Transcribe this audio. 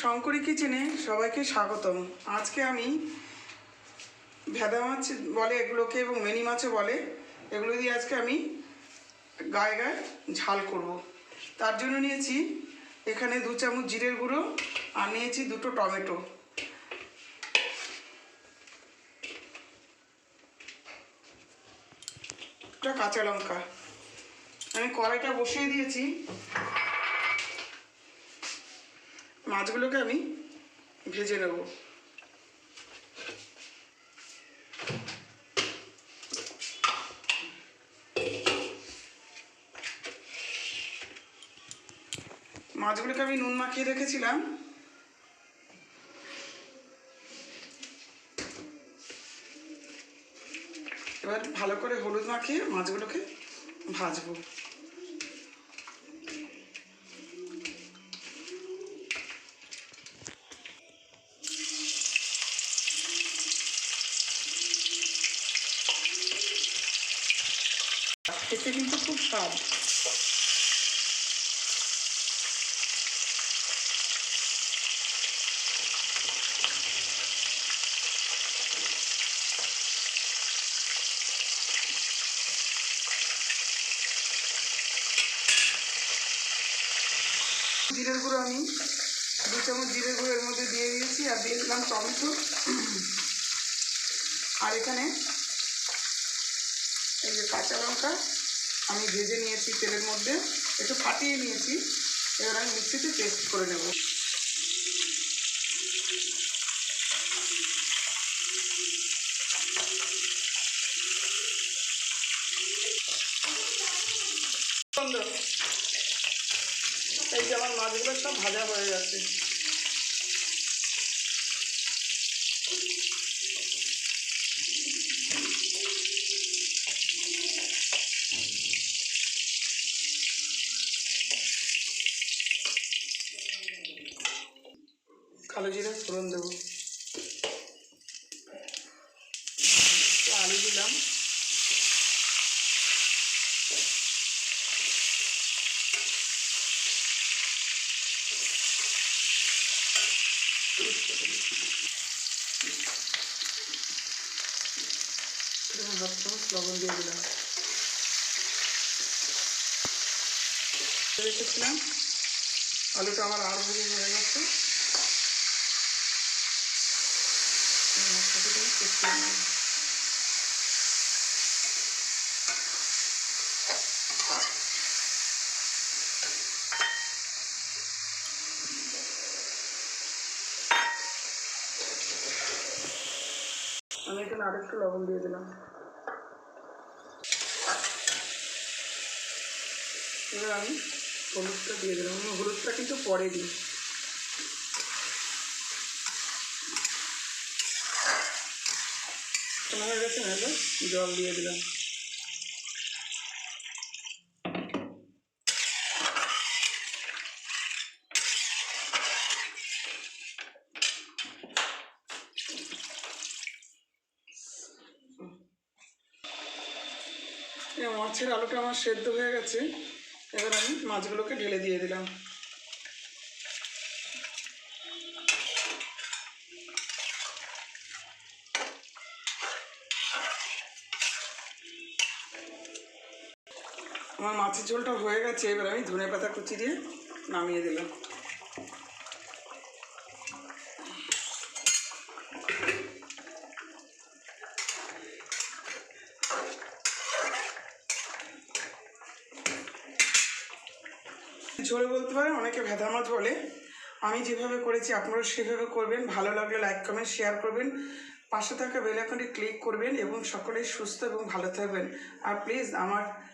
শঙ্করী কিচেনে সবাইকে স্বাগতম। আজকে আমি ভেদা মাছ বলে, এগুলোকে এবং মেনি মাছও বলে, এগুলো দিয়ে আজকে আমি গায়ে গায়ে ঝাল করব। তার জন্য নিয়েছি এখানে দু চামচ জিরের গুঁড়ো আর নিয়েছি দুটো টমেটো। একটা কাঁচা লঙ্কা। আমি কড়াইটা বসিয়ে দিয়েছি। মাছগুলোকে আমি ভেজে নেব। মাছগুলোকে আমি নুন মাখিয়ে রেখেছিলাম। এবার ভালো করে হলুদ মাখিয়ে মাছগুলোকে ভাজবো। খেতে কিন্তু খুব স্বাদ জিরের গুঁড়ো আমি দু চামচ জিরের গুঁড়ো এর মধ্যে দিয়ে দিয়েছি আর দিয়ে দিলাম টমেটো। আর এখানে এই যে কাঁচা লঙ্কা আমি ভেজে নিয়েছি তেলের মধ্যে, একটু ফাটিয়ে নিয়েছি। এবার আমি মিক্সিতে পেস্ট করে নেব। এই যে আমার মাছগুলো সব ভাজা হয়ে গেছে। কালো জিরে ফোড়ন দেবো। আলু দিলাম। হাফ লবণ দিয়ে দিলাম। রেখেছিলাম। আলুটা আমার আর ভেজে হয়ে গেছে। নেব। আমি এখানে আরেকটু লবণ দিয়ে দিলাম এবার আমি হলুদটা দিয়ে দিলাম হলুদটা কিন্তু পরে দিই কেমন হয়ে গেছে না জল দিয়ে দিলাম। মাছের আলুটা আমার সেদ্ধ হয়ে গেছে। এবার আমি মাছগুলোকে ঢেলে দিয়ে দিলাম। আমার মাছের ঝোলটা হয়ে গেছে, এবার আমি ধনে পাতা কুচি দিয়ে নামিয়ে দিলাম। ঝোল বলতে পারে অনেকে ভেদা মাছ বলে। আমি যেভাবে করেছি আপনারা সেভাবে করবেন। ভালো লাগলে লাইক কমেন্ট শেয়ার করবেন। পাশে থাকা বেল আইকনটি ক্লিক করবেন এবং সকলেই সুস্থ এবং ভালো থাকবেন। আর প্লিজ আমার